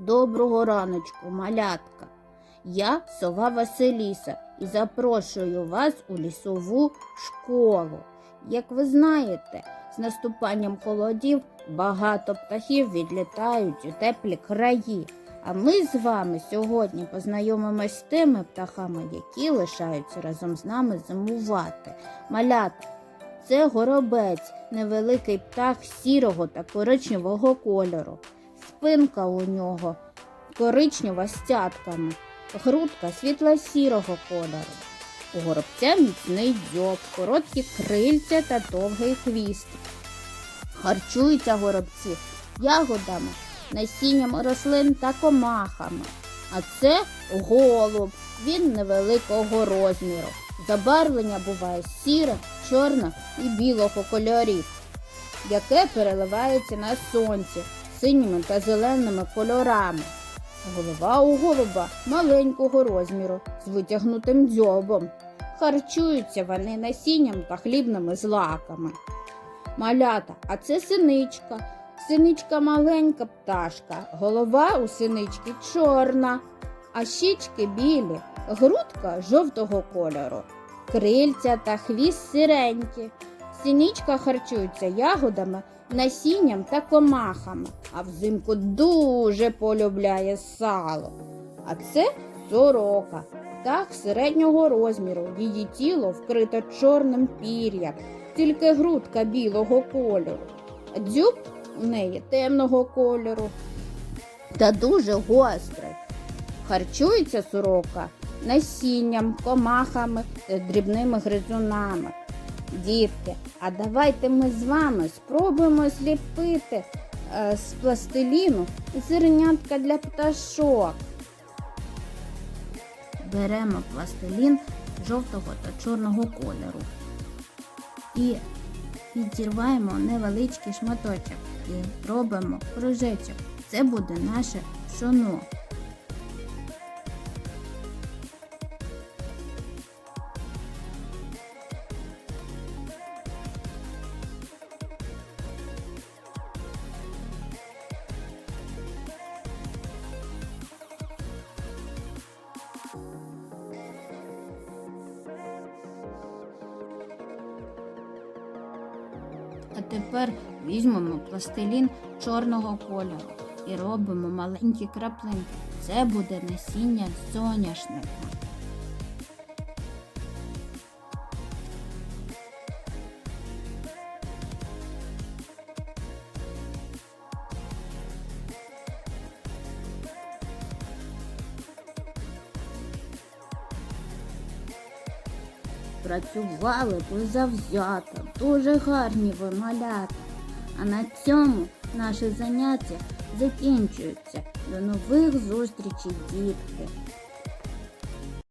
Доброго раночку, малятка. Я сова Василіса і запрошую вас у лісову школу. Як ви знаєте, з наступанням холодів багато птахів відлітають у теплі краї. А ми з вами сьогодні познайомимось з тими птахами, які лишаються разом з нами зимувати. Малята, це горобець, невеликий птах сірого та коричневого кольору. Спинка у нього коричнева з цятками, грудка світло-сірого кольору. У горобця міцний дзьоб, короткі крильця та довгий хвіст. Харчуються горобці ягодами, насінням рослин та комахами. А це голуб, він невеликого розміру. Забарвлення буває сіре, чорне і білого кольорів, яке переливається на сонці синіми та зеленими кольорами. Голова у голуба маленького розміру з витягнутим дзьобом. Харчуються вони насінням та хлібними злаками. Малята, а це синичка. Синичка маленька пташка, голова у синички чорна, а щічки білі, грудка жовтого кольору, крильця та хвіст сиренькі. Синичка харчується ягодами, насінням та комахами, а взимку дуже полюбляє сало. А це сорока, птах середнього розміру. Її тіло вкрите чорним пір'ям, тільки грудка білого кольору. Дзюб у неї темного кольору та дуже гострий. Харчується сорока насінням, комахами та дрібними гризунами. Дітки, а давайте ми з вами спробуємо зліпити е, з пластиліну зернятка для пташок. Беремо пластилін жовтого та чорного кольору і відірваємо невеличкий шматочок і робимо кружечок. Це буде наше пшоно. А тепер візьмемо пластилін чорного кольору і робимо маленькі краплинки. Це буде насіння соняшника. Працювали завзято, дуже гарні ви малята. А на цьому наше заняття закінчується. До нових зустрічей, дітки!